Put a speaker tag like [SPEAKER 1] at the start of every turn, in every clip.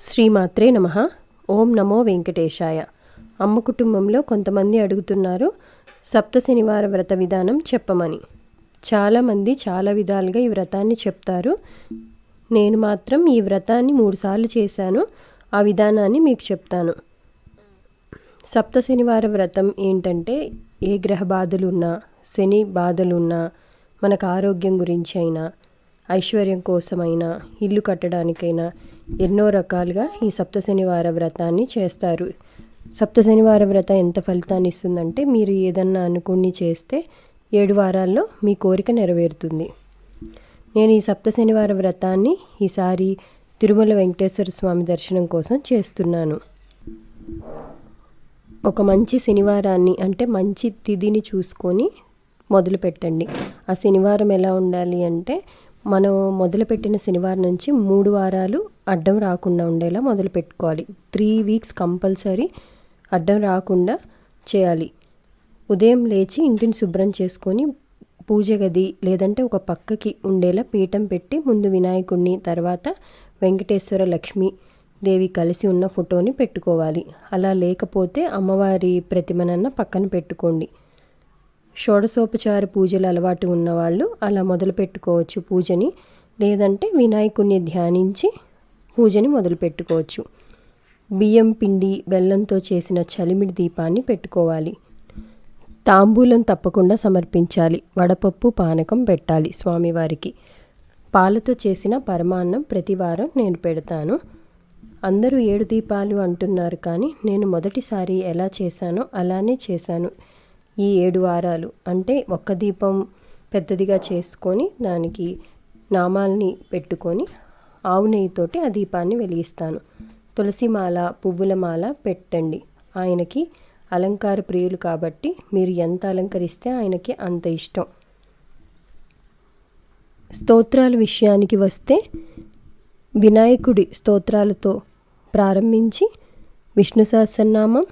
[SPEAKER 1] శ్రీమాత్రే నమ. ఓం నమో వెంకటేశాయ. అమ్మ కుటుంబంలో కొంతమంది అడుగుతున్నారు సప్త శనివార వ్రత విధానం చెప్పమని. చాలామంది చాలా విధాలుగా ఈ వ్రతాన్ని చెప్తారు. నేను మాత్రం ఈ వ్రతాన్ని మూడుసార్లు చేశాను ఆ విధానాన్ని మీకు చెప్తాను. సప్త శనివార వ్రతం ఏంటంటే ఏ గ్రహ బాధలున్నా శని బాధలున్నా మనకు ఆరోగ్యం గురించి అయినా ఐశ్వర్యం కోసమైనా ఇల్లు కట్టడానికైనా ఎన్నో రకాలుగా ఈ సప్త శనివార వ్రతాన్ని చేస్తారు. సప్త శనివార వ్రతం ఎంత ఫలితాన్ని ఇస్తుందంటే మీరు ఏదన్నా అనుకుని చేస్తే ఏడు వారాల్లో మీ కోరిక నెరవేరుతుంది. నేను ఈ సప్త శనివార వ్రతాన్ని ఈసారి తిరుమల వెంకటేశ్వర స్వామి దర్శనం కోసం చేస్తున్నాను. ఒక మంచి శనివారాన్ని అంటే మంచి తిథిని చూసుకొని మొదలు పెట్టండి ఆ శనివారం ఎలా ఉండాలి అంటే మనం మొదలుపెట్టిన శనివారం నుంచి మూడు వారాలు అడ్డం రాకుండా ఉండేలా మొదలు పెట్టుకోవాలి. త్రీ వీక్స్ కంపల్సరీ అడ్డం రాకుండా చేయాలి. ఉదయం లేచి ఇంటిని శుభ్రం చేసుకొని పూజ గది లేదంటే ఒక పక్కకి ఉండేలా పీఠం పెట్టి ముందు వినాయకుడిని తర్వాత వెంకటేశ్వర లక్ష్మి దేవి కలిసి ఉన్న ఫోటోని పెట్టుకోవాలి. అలా లేకపోతే అమ్మవారి ప్రతిమనన్న పక్కన పెట్టుకోండి. షోడశోపచార పూజలు అలవాటు ఉన్నవాళ్ళు అలా మొదలు పెట్టుకోవచ్చు పూజని. లేదంటే వినాయకుడిని ధ్యానించి పూజని మొదలు పెట్టుకోవచ్చు. బియ్యం పిండి బెల్లంతో చేసిన చలిమిడి దీపాన్ని పెట్టుకోవాలి. తాంబూలం తప్పకుండా సమర్పించాలి. వడపప్పు పానకం పెట్టాలి స్వామివారికి. పాలతో చేసిన పరమాన్నం ప్రతివారం నేను పెడతాను. అందరూ ఏడు దీపాలు అంటున్నారు కానీ నేను మొదటిసారి ఎలా చేశానో అలానే చేశాను. ఈ ఏడు వారాలు. అంటే ఒక్క దీపం పెద్దదిగా చేసుకొని దానికి నామాల్ని పెట్టుకొని ఆవు నెయ్యితోటి ఆ దీపాన్ని వెలిగిస్తాను. తులసి మాల పువ్వుల మాల పెట్టండి. ఆయనకి అలంకార ప్రియులు కాబట్టి మీరు ఎంత అలంకరిస్తే ఆయనకి అంత ఇష్టం. స్తోత్రాల విషయానికి వస్తే వినాయకుడి స్తోత్రాలతో ప్రారంభించి విష్ణు సహస్రనామం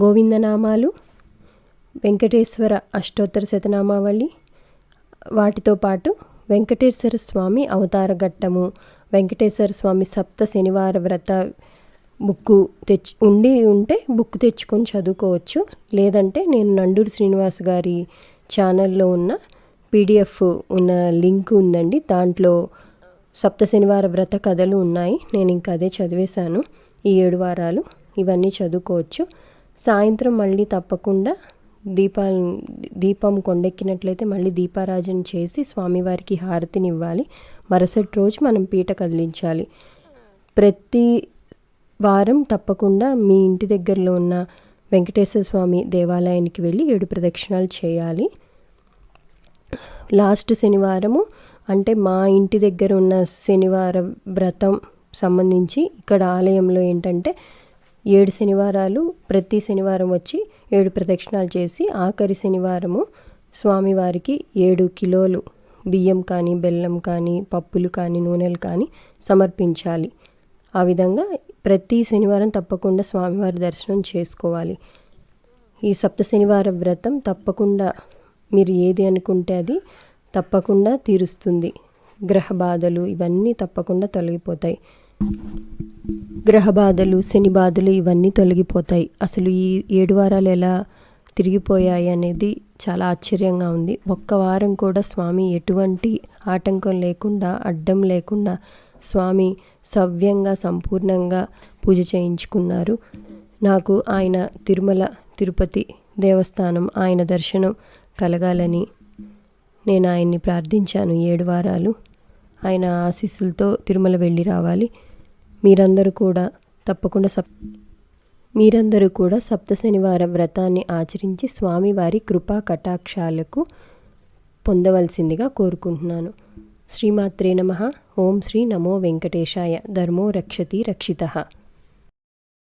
[SPEAKER 1] గోవిందనామాలు వెంకటేశ్వర అష్టోత్తర శతనామావళి. వాటితో పాటు వెంకటేశ్వర స్వామి అవతార ఘట్టము వెంకటేశ్వర స్వామి సప్త శనివార వ్రత బుక్కు తెచ్చు ఉండి ఉంటే బుక్ తెచ్చుకొని చదువుకోవచ్చు. లేదంటే నేను నండూరు శ్రీనివాస్ గారి ఛానల్లో ఉన్న పీడిఎఫ్ ఉన్న లింక్ ఉందండి. దాంట్లో సప్త శనివార వ్రత కథలు ఉన్నాయి. నేను ఇంకా అదే చదివేశాను. ఈ ఏడు వారాలు ఇవన్నీ చదువుకోవచ్చు. సాయంత్రం మళ్ళీ తప్పకుండా దీపాలు దీపం కొండెక్కినట్లయితే మళ్ళీ దీపారాజన చేసి స్వామివారికి హారతిని ఇవ్వాలి మరుసటి రోజు మనం పీట కదిలించాలి. ప్రతి వారం తప్పకుండా మీ ఇంటి దగ్గరలో ఉన్న వెంకటేశ్వర స్వామి దేవాలయానికి వెళ్ళి ఏడు ప్రదక్షిణాలు చేయాలి. లాస్ట్ శనివారము అంటే మా ఇంటి దగ్గర ఉన్న శనివారం వ్రతం సంబంధించి ఇక్కడ ఆలయంలో ఏంటంటే ఏడు శనివారాలు ప్రతి శనివారం వచ్చి ఏడు ప్రదక్షిణాలు చేసి ఆఖరి శనివారము స్వామివారికి ఏడు కిలోలు బియ్యం కానీ బెల్లం కానీ పప్పులు కానీ నూనెలు కానీ సమర్పించాలి. ఆ విధంగా ప్రతి శనివారం తప్పకుండా స్వామివారి దర్శనం చేసుకోవాలి. ఈ సప్త శనివార వ్రతం తప్పకుండా మీరు ఏది అనుకుంటే అది తప్పకుండా తీరుస్తుంది. గ్రహ బాధలు ఇవన్నీ తప్పకుండా తొలగిపోతాయి. గ్రహ బాధలు శని బాధలు ఇవన్నీ తొలగిపోతాయి. అసలు ఈ ఏడు వారాలు ఎలా తిరిగిపోయాయి అనేది చాలా ఆశ్చర్యంగా ఉంది. ఒక్క వారం కూడా స్వామి ఎటువంటి ఆటంకం లేకుండా అడ్డం లేకుండా స్వామి సవ్యంగా సంపూర్ణంగా పూజ చేయించుకున్నారు. నాకు ఆయన తిరుమల తిరుపతి దేవస్థానం ఆయన దర్శనం కలగాలని నేను ఆయన్ని ప్రార్థించాను. ఏడు వారాలు ఆయన ఆశీస్సులతో తిరుమల వెళ్ళి రావాలి. మీరందరూ కూడా తప్పకుండా సప్ మీరందరూ కూడా సప్త శనివార వ్రతాన్ని ఆచరించి స్వామివారి కృపా కటాక్షాలకు పొందవలసిందిగా కోరుకుంటున్నాను. శ్రీమాత్రే నమ. ఓం శ్రీ నమో వెంకటేశాయ. ధర్మో రక్షతి రక్షిత.